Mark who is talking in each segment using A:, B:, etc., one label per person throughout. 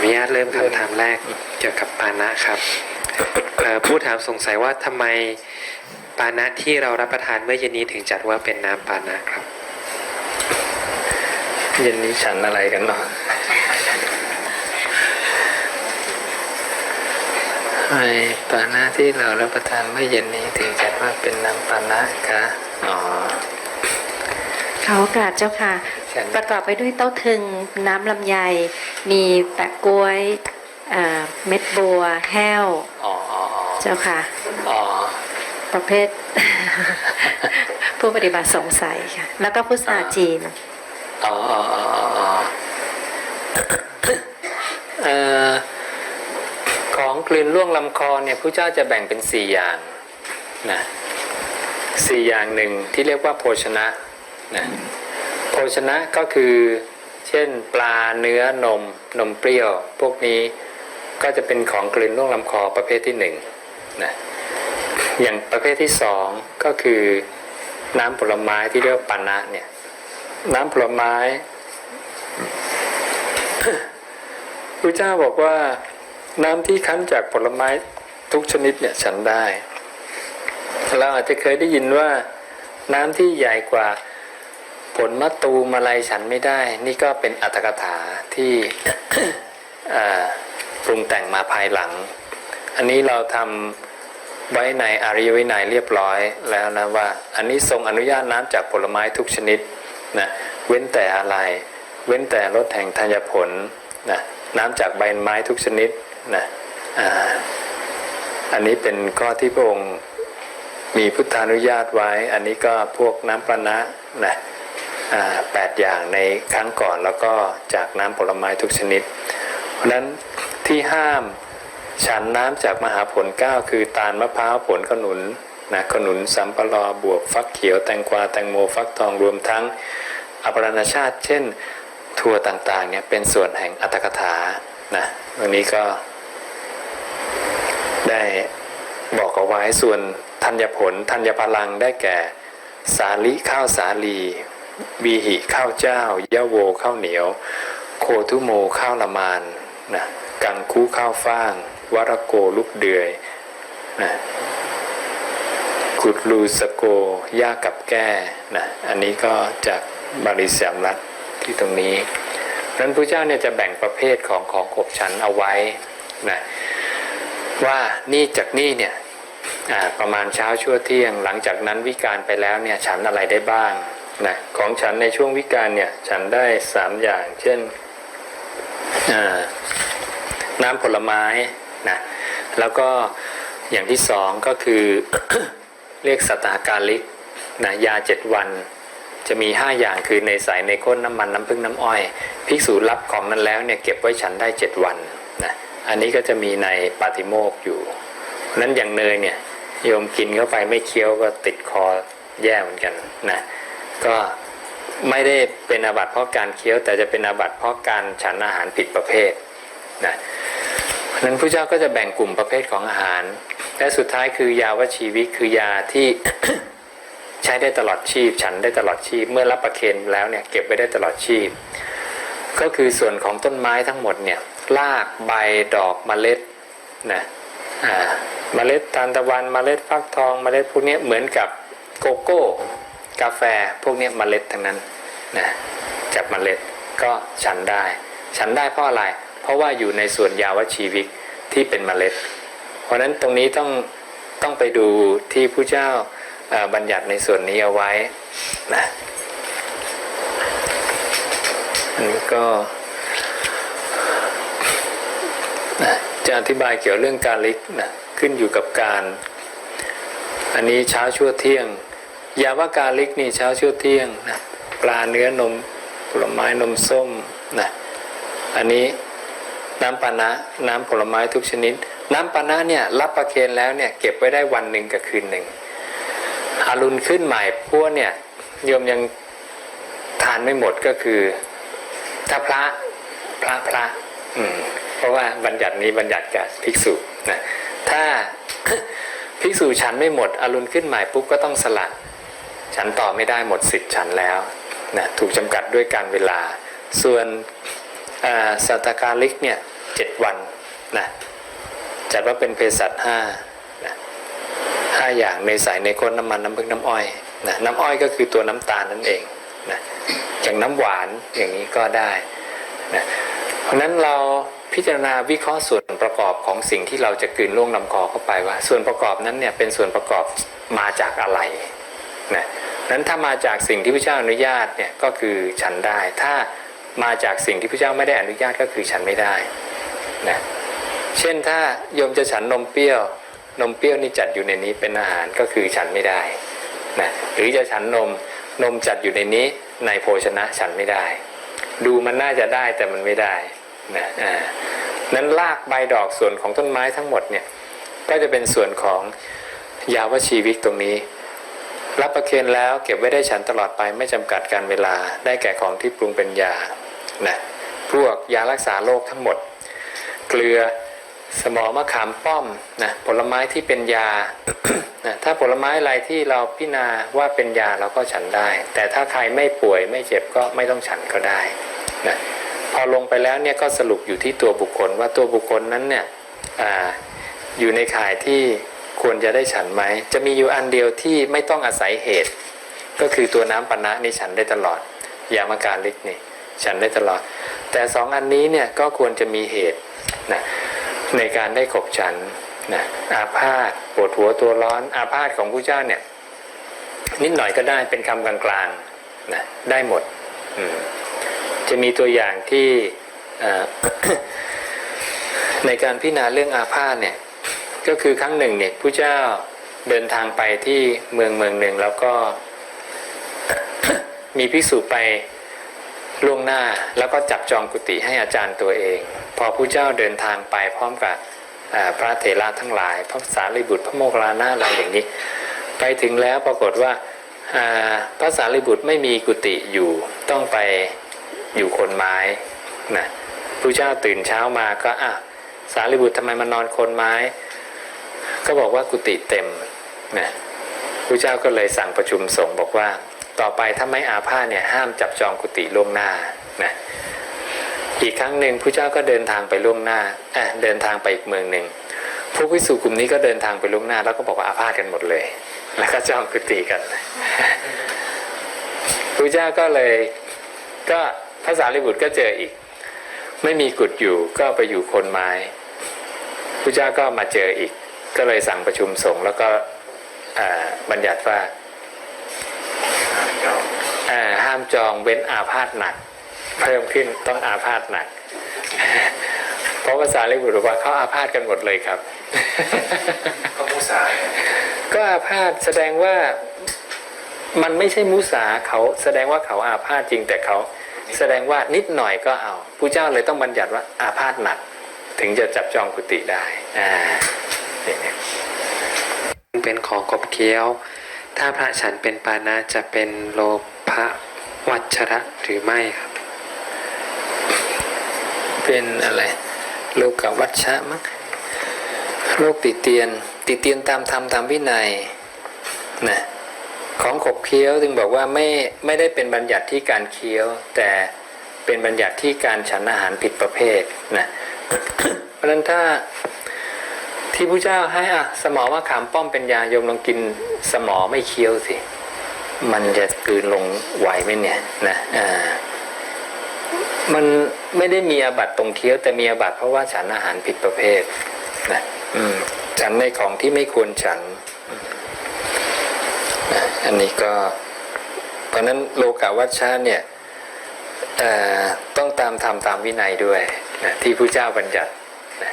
A: อนุญาตเริ่มคำถามแรกเกี่ยวกับปานะครับเอ่อผู้ถามสงสัยว่าทำไมปานะที่เรารับประทานเมื่อเย็นนี้ถึงจัดว่าเป็นน้ำปานะครับ
B: เย็นนี้ฉันอะไรกันเนาะไอ้ปานะที่เรารับประทานเมื่อเย็นนี้ถึงจัดว่าเป็นน้ำปานะคะอ๋อ
C: ขอโอกาสเจ้าค่ะ
B: เชิญ
C: ประกอบไปด้วยเต้าถึงน้ำลำไย มีแปะกล้วยเอ่อเม็ดบัวแห้ว
B: อ๋ออ๋ออ๋อ
C: เจ้าค่ะ
B: อ๋อ
C: ประเภท ผู้ปฏิบัติสงสัยค่ะ แล้วก็พุทธาจีน
B: อ๋ออ๋ออ๋ออ๋อเอ่อของกลืนล่วงลำคอเนี่ยพระเจ้าจะแบ่งเป็นสี่อย่างนะสี่อย่างหนึ่งที่เรียกว่าโภชนะนะโภ ชนะก็คือ เช่น ปลาเนื้อนม นมเปรี้ยว พวกนี้ก็จะเป็นของกลืนล่วงลำคอประเภทที่หนึ่งนะอย่างประเภทที่สองก็คือน้ำผลไม้ที่เรียกว่าปานะเนี่ยน้ำผลไม้พระเจ้าบอกว่าน้ำที่คั้นจากผลไม้ทุกชนิดเนี่ยฉันได้ เราอาจจะเคยได้ยินว่าน้ำที่ใหญ่กว่า ผลมะตูมอะไรฉันไม่ได้ นี่ก็เป็นอัตถกถาที่ปรุงแต่งมาภายหลัง อันนี้เราทำไว้ในอริยวินัยเรียบร้อยแล้วนะว่า อันนี้ทรงอนุญาตน้ำจากผลไม้ทุกชนิดนะเว้นแต่อะไร เว้นแต่รสแห่งธัญผลนะน้ำจากใบไม้ทุกชนิดนะอันนี้เป็นข้อที่พระองค์มีพุทธานุญาตไว้ อันนี้ก็พวกน้ำปานะนะ อ่าแปดอย่างในครั้งก่อนแล้วก็จากน้ำผลไม้ทุกชนิด เพราะนั้นที่ห้ามฉันน้ำจากมหาผลเก้าคือตาลมะพร้าวผลขนุนนะขนุนสัมปะรอบวกฟักเขียวแตงกวาแตงโมฟักทองรวมทั้งอปรณชาติ เช่นถั่วต่างๆเนี่ยเป็นส่วนแห่งอัตถกถานะวันนี้ก็ได้บอกเอาไว้ส่วนธัญผลธัญพลังได้แก่ สาลิข้าวสาลี วีหิข้าวเจ้ายะโวข้าวเหนียว โคทุโมข้าวละมานนะกังคูข้าวฟ่าง วรโกลูกเดือยนะกุดลูสโกย่ากับแก้นะอันนี้ก็จากบาลีสามรัฐที่ตรงนี้นั้นพระเจ้าเนี่ยจะแบ่งประเภทของของขบฉันเอาไว้นะว่านี่จากนี่เนี่ยประมาณเช้าชั่วเที่ยง หลังจากนั้นวิการไปแล้วเนี่ยฉันอะไรได้บ้าง นะของฉันในช่วงวิการเนี่ย ฉันได้สามอย่าง เช่นน้ำผลไม้นะแล้วก็อย่างที่สองก็คือเรียกสตาการลิกนะยาเจ็ดวัน จะมี5อย่างคือในใสในข้นน้ำมันน้ำผึ้งน้ำอ้อยภิกษุรับของนั้นแล้วเนี่ยเก็บไว้ฉันได้7วันนะอันนี้ก็จะมีในปาติโมกข์อยู่นั้นอย่างเนยเนี่ยโยมกินเข้าไปไม่เคี้ยวก็ติดคอแย่เหมือนกันนะ ก็ไม่ได้เป็นอาบัติเพราะการเคี้ยว แต่จะเป็นอาบัติเพราะการฉันอาหารผิดประเภทนะนั้นพระเจ้าก็จะแบ่งกลุ่มประเภทของอาหาร และสุดท้ายคือยาวชีวิตคือยาที่ใช้ได้ตลอดชีพ ฉันได้ตลอดชีพ เมื่อรับประเคนแล้วเนี่ยเก็บไว้ได้ตลอดชีพ ก็คือส่วนของต้นไม้ทั้งหมดเนี่ยรากใบดอกเมล็ดนะอ่าเมล็ดทานตะวันเมล็ดฟักทองเมล็ดพวกนี้เหมือนกับโกโก้ กาแฟพวกนี้ยเมล็ดทั้งนั้นนะจากเมล็ดก็ฉันได้ ฉันได้เพราะอะไร เพราะว่าอยู่ในส่วนยาวชีวิกที่เป็นเมล็ด เพราะฉะนั้นตรงนี้ต้องต้องไปดูที่ผู้เจ้าบัญญัติในส่วนนี้เอาไว้นะอันนี้ก็นะจะอธิบายเกี่ยวเรื่องการลิกนะขึ้นอยู่กับการ อันนี้เช้าชั่วเที่ยง ยาว่ากาลิกนี่เช้าชั่วเที่ยงนะปลาเนื้อนมผลไม้นมส้มนะอันนี้น้ำปานะน้ำผลไม้ทุกชนิด น้ำปานะเนี่ยรับประเคนแล้วเนี่ยเก็บไว้ได้วันหนึ่งกับคืนหนึ่งอารุณขึ้นใหม่พวกเนี่ยโยมยังทานไม่หมดก็คือถ้าพระพระพระอืมเพราะว่าบัญญัตินี้บัญญัติกับภิกษุนะถ้าภิกษุฉันไม่หมดอารุณขึ้นใหม่ปุ๊บก็ต้องสละ ฉันต่อไม่ได้หมดสิทธิ์ฉันแล้วนะถูกจำกัดด้วยการเวลา ส่วนอ่าสัตตาการลิกเนี่ยเจ็ดวันนะจัดว่าเป็นเภสัชห้าห้าอย่างในสายในข้นน้ำมันน้ำผึ้งน้ำอ้อยนะน้ำอ้อยก็คือตัวน้ำตาลนั่นเองนะอย่างน้ำหวานอย่างนี้ก็ได้นะเพราะฉะนั้นเราพิจารณาวิเคราะห์ส่วนประกอบของสิ่งที่เราจะกลืนล่วงลำคอเข้าไปว่า ส่วนประกอบนั้นเนี่ยเป็นส่วนประกอบมาจากอะไร นะนั้นถ้ามาจากสิ่งที่พระเจ้าอนุญาตเนี่ยก็คือฉันได้ ถ้ามาจากสิ่งที่พระเจ้าไม่ได้อนุญาตก็คือฉันไม่ได้นะเช่นถ้าโยมจะฉันนมเปรี้ยวนมเปรี้ยวนี่จัดอยู่ในนี้เป็นอาหารก็คือฉันไม่ได้นะหรือจะฉันนมนมจัดอยู่ในนี้ในโภชนะฉันไม่ได้ ดูมันน่าจะได้แต่มันไม่ได้นะอ่านั้นรากใบดอกส่วนของต้นไม้ทั้งหมดเนี่ยก็จะเป็นส่วนของยาวชีวิตตรงนี้ รับประเคนแล้วเก็บไว้ได้ฉันตลอดไปไม่จำกัดการเวลาได้แก่ของที่ปรุงเป็นยานะพวกยารักษาโรคทั้งหมด เกลือสมอมะขามป้อมนะผลไม้ที่เป็นยานะถ้าผลไม้อะไรที่เราพิจารณาว่าเป็นยาเราก็ฉันได้ แต่ถ้าใครไม่ป่วยไม่เจ็บก็ไม่ต้องฉันก็ได้นะพอลงไปแล้วเนี่ยก็สรุปอยู่ที่ตัวบุคคลว่าตัวบุคคลนั้นเนี่ยออยู่ในข่ายที่ ควรจะได้ฉันไหม จะมีอยู่อันเดียวที่ไม่ต้องอาศัยเหตุ ก็คือตัวน้ำปนะนี่ฉันได้ตลอด ยามการลิกนี่ฉันได้ตลอด แต่สองอันนี้เนี่ยก็ควรจะมีเหตุนะในการได้ขบฉันนะอาพาธปวดหัวตัวร้อน อาพาธของผู้เจ้าเนี่ยนิดหน่อยก็ได้เป็นคำกลางๆนะได้หมดอืมจะมีตัวอย่างที่ในการพิจารณาเรื่องอาพาธเนี่ย ก็คือครั้งหนึ่งเนี่ยผู้เจ้าเดินทางไปที่เมืองเมืองหนึ่งแล้วก็มีภิกษุไปล่วงหน้าแล้วก็จับจองกุฏิให้อาจารย์ตัวเอง พอผู้เจ้าเดินทางไปพร้อมกับพระเถระทั้งหลาย พระสารีบุตรพระโมคคัลลานะอะไรอย่างนี้ ไปถึงแล้วปรากฏว่าอ่าพระสารีบุตรไม่มีกุฏิอยู่ต้องไปอยู่คนไม้นะผู้เจ้าตื่นเช้ามาก็อะสารีบุตรทำไมมานอนคนไม้ ก็บอกว่ากุฏิเต็มนะผู้เจ้าก็เลยสั่งประชุมสงฆ์บอกว่า ต่อไปถ้าไม่อาพาธเนี่ยห้ามจับจองกุฏิล่วงหน้านะอีกครั้งหนึ่งผู้เจ้าก็เดินทางไปล่วงหน้าอะเดินทางไปอีกเมืองหนึ่งพวกวิสุกลุ่มนี้ก็เดินทางไปล่วงหน้า แล้วก็บอกว่าอาพาธกันหมดเลย แล้วก็จองกุฏิกันผู้เจ้าก็เลยก็พระสารีบุตรก็เจออีก ไม่มีกุฏอยู่ก็ไปอยู่คนไม้ผู้เจ้าก็มาเจออีก ก็เลยสั่งประชุมสงฆ์แล้วก็อ่าบัญญัติว่าอ่าห้ามจองเว้นอาพาธหนัก เพิ่มขึ้นต้องอาพาธหนัก เพราะภาษาเรียกบุตรบอกว่าเขาอาพาธกันหมดเลยครับ
D: ก็ผู้สาย
B: ก็อาพาธแสดงว่ามันไม่ใช่มุสาเขาแสดงว่าเขาอาพาธจริงแต่เขาแสดงว่านิดหน่อยก็เอาผู้เจ้าเลยต้องบัญญัติว่าอาพาธหนัก ถึงจะจับจองกุฏิได้อ่า อย่างนี้
A: เป็นของกบเคี้ยว ถ้าพระฉันเป็นปานะจะเป็นโลภะวัชระหรือไม่ครับ
B: เป็นอะไร โลกวัชชะมั้งโรคติเตียน ติเตียนตามธรรมตามวินัยนะของขบเคี้ยวจึงบอกว่าไม่ไม่ได้เป็นบัญญัติที่การเคี้ยว แต่เป็นบัญญัติที่การฉันอาหารผิดประเภทนะเพราะฉะนั้นถ้า ที่พระเจ้าให้อะสมอมะขามป้อมเป็นยาโยมลองกินสมอไม่เคี้ยวสิ มันจะกืนลงไหวไหมเนี่ยนะอ่ามันไม่ได้มีอาบัตตรงเคี้ยว แต่มีอาบัตเพราะว่าฉันอาหารผิดประเภทนะอืมฉันในของที่ไม่ควรฉันนะอันนี้ก็ เพราะนั้นโลกาวัชชะเนี่ยต้องตามทำตามวินัยด้วยนะที่พระเจ้าบัญญัตินะ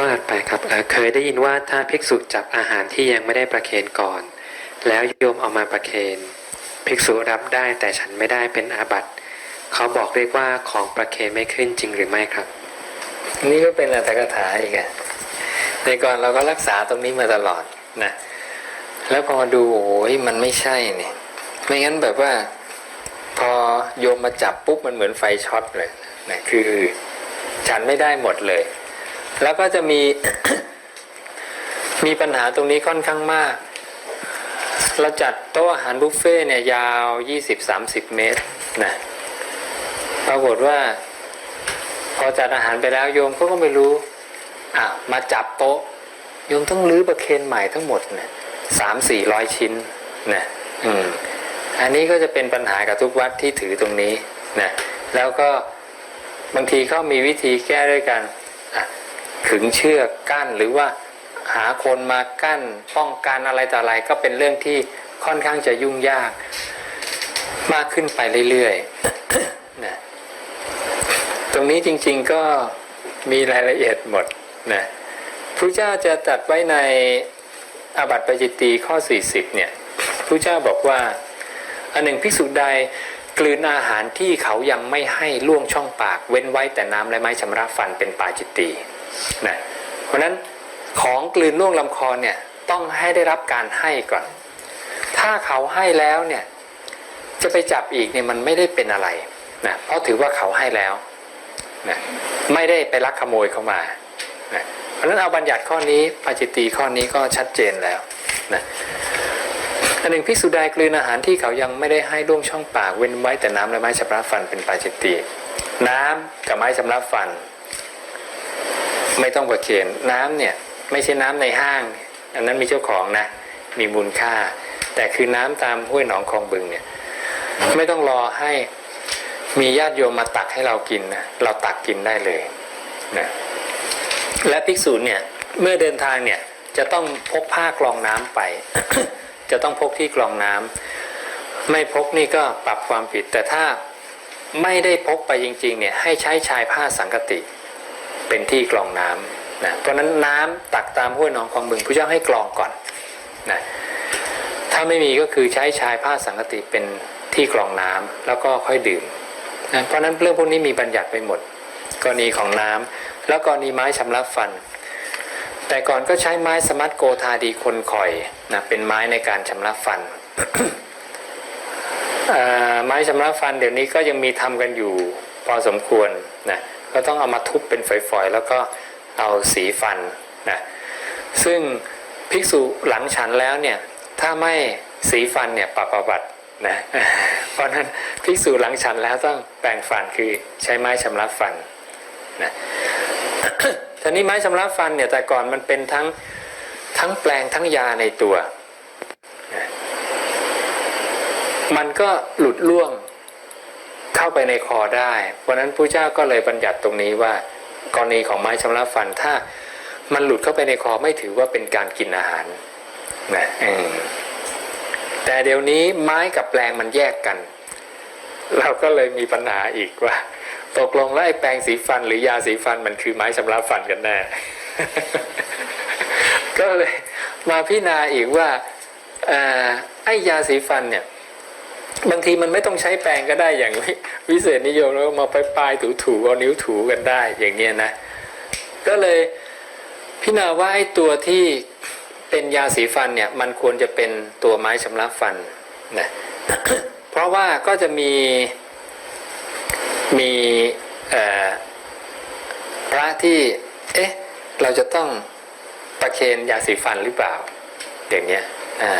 A: ข้อถัดไปครับเเคยได้ยินว่าถ้าภิกษุจับอาหารที่ยังไม่ได้ประเคนก่อน แล้วโยมเอามาประเคนภิกษุรับได้แต่ฉันไม่ได้เป็นอาบัติเขาบอกเรียกว่าของประเคนไม่ขึ้นจริงหรือไม่ครับ
B: นี่ก็เป็นอัตถกถาอีกอะในก่อนเราก็รักษาตรงนี้มาตลอดนะแล้วพอดูโอ้ยมันไม่ใช่เนี่ยไม่งั้นแบบว่า พอโยมมาจับปุ๊บมันเหมือนไฟช็อตเลยนะคือฉันไม่ได้หมดเลย แล้วก็จะมีมีปัญหาตรงนี้ค่อนข้างมาก เราจัดโต๊ะอาหารบุฟเฟ่เนี่ยยาว 20-30 เมตรนะปรากฏว่า พอจัดอาหารไปแล้วโยมเขาก็ไม่รู้อะมาจับโต๊ะโยมต้องรื้อประเคนใหม่ทั้งหมดเนี่ยสามสี่ร้อยชิ้นนะอืมอันนี้ก็จะเป็นปัญหากับทุกวัดที่ถือตรงนี้นะแล้วก็บางทีเขามีวิธีแก้ด้วยกัน ขึงเชือกกั้นหรือว่าหาคนมากั้นป้องกันอะไรต่ออะไรก็เป็นเรื่องที่ค่อนข้างจะยุ่งยาก มากขึ้นไปเรื่อยๆนะตรงนี้จริงๆก็มีรายละเอียดหมดนะพระเจ้าจะตัดไว้ในอาบัติปจิตตีข้อ 40เนี่ยพระเจ้าบอกว่า อันหนึ่งภิกษุใด กลืนอาหารที่เขายังไม่ให้ล่วงช่องปาก เว้นไว้แต่น้ำและไม้ชำระฟันเป็นปาจิตตีนะเพราะนั้นของกลืนล่วงลำคอเนี่ยต้องให้ได้รับการให้ก่อน ถ้าเขาให้แล้วเนี่ยจะไปจับอีกเนี่ยมันไม่ได้เป็นอะไรนะเพราะถือว่าเขาให้แล้วนะไม่ได้ไปลักขโมยเข้ามานะเพราะฉะนั้นเอาบัญญัติข้อนี้ปาจิตตีข้อนี้ก็ชัดเจนแล้วนะ อันหนึ่งพิกษุใดกลืนอาหารที่เขายังไม่ได้ให้ล่วงช่องปากเว้นไว้แต่น้ำและไม้ชำระฟันเป็นปาจิตตีน้ำกับไม้ชำระฟัน ไม่ต้องประเคนน้ำเนี่ยไม่ใช่น้ำในห้าง อันนั้นมีเจ้าของนะ มีมูลค่า แต่คือน้ำตามห้วยหนองคลองบึงเนี่ยไม่ต้องรอให้มีญาติโยมมาตักให้เรากินนะเราตักกินได้เลยนะและภิกษุเนี่ยเมื่อเดินทางเนี่ยจะต้องพกผ้ากรองน้ำไป จะต้องพกที่กรองน้ำไม่พกนี่ก็ปรับความผิด แต่ถ้าไม่ได้พกไปจริงๆเนี่ยให้ใช้ชายผ้าสังกติเป็นที่กรองน้ำนะเพราะนั้นน้ำตักตามห้วยหนองคลองบึงพระเจ้าให้กรองก่อนนะถ้าไม่มีก็คือใช้ชายผ้าสังกติเป็นที่กรองน้ำแล้วก็ค่อยดื่มนะเพราะฉะนั้นเรื่องพวกนี้มีบัญญัติไปหมด กรณีของน้ำแล้วกรณีไม้ชำระฟัน แต่ก่อนก็ใช้ไม้สมัตโกธาดีคนข่อยนะเป็นไม้ในการชำระฟันไม้ชำระฟันเดี๋ยวนี้ก็ยังมีทำกันอยู่พอสมควรนะก็ต้องเอามาทุบเป็นฝอยๆ แล้วก็เอาสีฟันนะซึ่งภิกษุหลังฉันแล้วเนี่ยถ้าไม่สีฟันเนี่ยปรับประบัตินะเพราะฉะนั้นภิกษุหลังฉันแล้วต้องแปรงฟันคือใช้ไม้ชำระฟันนะ ทีนี้ไม้ชำระฟันเนี่ยแต่ก่อนมันเป็นทั้งทั้งแปลงทั้งยาในตัว มันก็หลุดล่วงเข้าไปในคอได้ เพราะนั้นพระเจ้าก็เลยบัญญัติตรงนี้ว่ากรณีของไม้ชำระฟันถ้ามันหลุดเข้าไปในคอไม่ถือว่าเป็นการกินอาหารนะแต่เดี๋ยวนี้ไม้กับแปลงมันแยกกัน เราก็เลยมีปัญหาอีกว่า ตกลงแล้วไอ้แปรงสีฟันหรือยาสีฟันมันคือไม้ชำระฟันกันแน่ ก็เลยมาพิจารณาอีกว่าอไอ้ยาสีฟันเนี่ยบางทีมันไม่ต้องใช้แปรงก็ได้อย่างวิเศษนิยมแล้วมาไปปลายถูถูๆเอานิ้วถูกันได้อย่างเงี้ยนะ ก็เลยพิจารณาว่าไอ้ตัวที่เป็นยาสีฟันเนี่ยมันควรจะเป็นตัวไม้ชำระฟันนะเพราะว่าก็จะมี มีพระที่เอ๊ะเราจะต้องประเคนยาสีฟันหรือเปล่า อย่างเงี้ยอ่า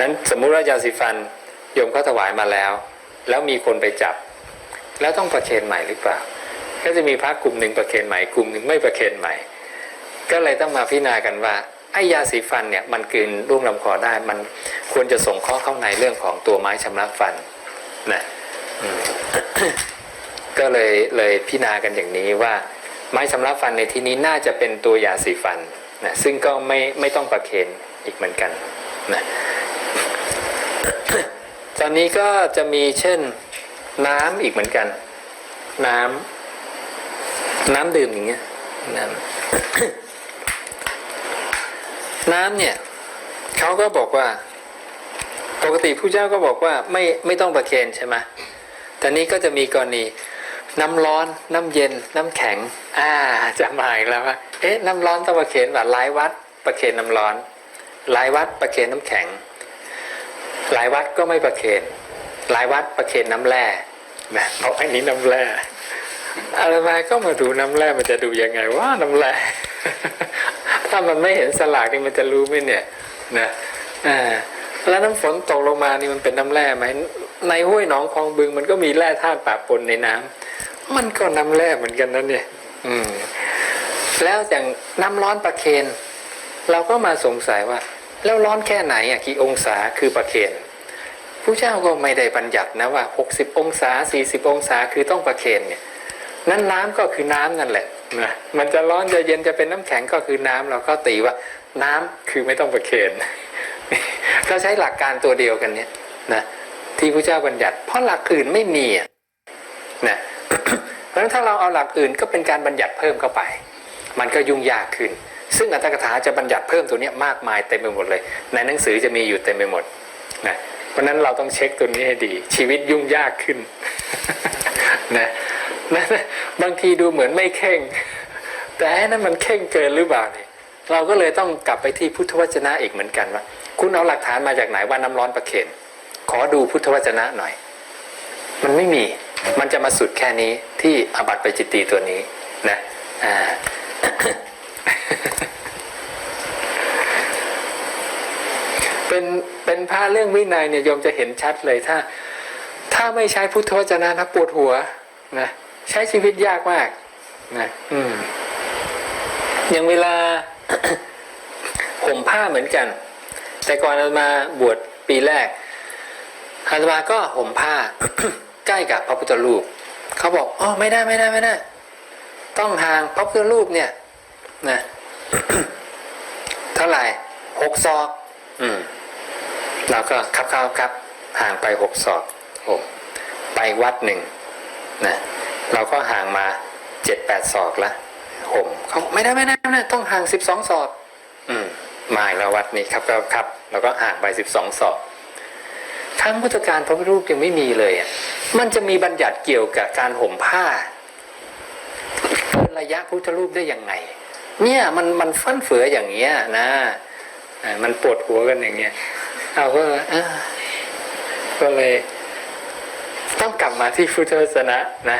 B: นั้นสมมุติว่ายาสีฟันโยมเขาถวายมาแล้ว แล้วมีคนไปจับ แล้วต้องประเคนใหม่หรือเปล่า ก็จะมีพระกลุ่มหนึ่งประเคนใหม่กลุ่มหนึ่งไม่ประเคนใหม่ ก็เลยต้องมาพิจารณากันว่าไอ้ยาสีฟันเนี่ยมันกลืนร่วงลำคอได้ มันควรจะส่งข้อเข้าในเรื่องของตัวไม้ชำระฟันนะ ก็เลยเลยพิจารณากันอย่างนี้ว่าไม้ชำระฟันในที่นี้น่าจะเป็นตัวยาสีฟันนะซึ่งก็ไม่ไม่ต้องประเคนอีกเหมือนกันนะตอนนี้ก็จะมีเช่นน้ำอีกเหมือนกัน น้ำน้ำดื่มอย่างเงี้ยน้ำน้ำเนี่ยเขาก็บอกว่า ปกติผู้เจ้าก็บอกว่าไม่ไม่ต้องประเคนใช่ไหมแต่นี้ก็จะมีกรณี น้ำร้อน น้ำเย็น น้ำแข็ง อ่าจะมาอีกแล้วว่า เอ๊ะ น้ำร้อนต้องประเคนว่าหลายวัด ประเคนน้ำร้อน หลายวัดประเคนน้ำแข็ง หลายวัดก็ไม่ประเคนหลายวัดประเคนน้ำแร่นะบอกอันนี้น้ำแร่อะไรมาก็มาดูน้ำแร่มันจะดูยังไงว่าน้ำแร่ถ้ามันไม่เห็นสลากนี่มันจะรู้ไหมเนี่ยนะอ่าแล้วน้ำฝนตกลงมานี่มันเป็นน้ำแร่ไหมในห้วยหนองคลองบึงมันก็มีแร่ธาตุปะปนในน้ มันก็น้ำแร่เหมือนกันนั่นเนี่ยแล้วอย่างน้ำร้อนประเคนเราก็มาสงสัยว่า แล้วร้อนแค่ไหนอะกี่องศาคือประเคนผู้เจ้าก็ไม่ได้บัญญัตินะว่า 60 องศา 40 องศาคือต้องประเคนเนี่ยนั้นน้ำก็คือน้ำนั่นแหละนะมันจะร้อนจะเย็นจะเป็นน้ำแข็งก็คือน้ำเราก็ตีว่าน้ำคือไม่ต้องประเคนก็ใช้หลักการตัวเดียวกันเนี่ยนะที่พระเจ้าบัญญัติ เพราะหลักอื่นไม่มีอะนะ ราะฉะนั้นถ้าเราเอาหลักอื่นก็เป็นการบัญญัติเพิ่มเข้าไป มันก็ยุ่งยากขึ้น ซึ่งอัตถกถาจะบัญญัติเพิ่มตัวนี้มากมายเต็มไปหมดเลย ในหนังสือจะมีอยู่เต็มไปหมดนะเพราะฉะนั้นเราต้องเช็คตัวนี้ให้ดี ชีวิตยุ่งยากขึ้นนะนะบางทีดูเหมือนไม่เข่ง แต่นั่นมันเข่งเกินหรือเปล่าเนี่ยเราก็เลยต้องกลับไปที่พุทธวจนะอีกเหมือนกันว่า คุณเอาหลักฐานมาจากไหนว่าน้ำร้อนประเคนขอดูพุทธวจนะหน่อย มันไม่มี มันจะมาสุดแค่นี้ที่อบัตไปจิตตีตัวนี้นะอ่าเป็นเป็นพระเรื่องวินัยเนี่ยโยมจะเห็นชัดเลยถ้า ถ้าไม่ใช้พุทธวจนะนะปวดหัวนะใช้ชีวิตยากมากนะอืมอย่างเวลาห่มผ้าเหมือนกัน แต่ก่อนอาตมาบวชปีแรกอาตมาก็ห่มผ้า ใกล้กับพระพุทธรูปเขาบอกอ๋อไม่ได้ไม่ได้ไม่ได้ ต้องห่างพระพุทธรูปเนี่ยนะเท่าไหร่หกศอก อืมเราก็ครับครับครับ ห่างไปหกศอกผมไปวัดหนึ่งนะเราก็ห่างมาเจ็ดแปดศอกละผมเขาไม่ได้ไม่ได้ไม่ได้ต้องห่างสิบสองศอก อืมมาแล้ววัดนี้ครับครับครับเราก็ห่างไปสิบสองศอก ครั้งพุทธการพระพุทธรูปยังไม่มีเลยอะมันจะมีบัญญัติเกี่ยวกับการห่มผ้าเกินระยะพุทธรูปได้ยังไง เนี่ยมันมันฟั่นเฟืออย่างเงี้ยนะมันปวดหัวกันอย่างเงี้ยเอาก็เอ้อก็เลย ต้องกลับมาที่พุทธศาสนานะ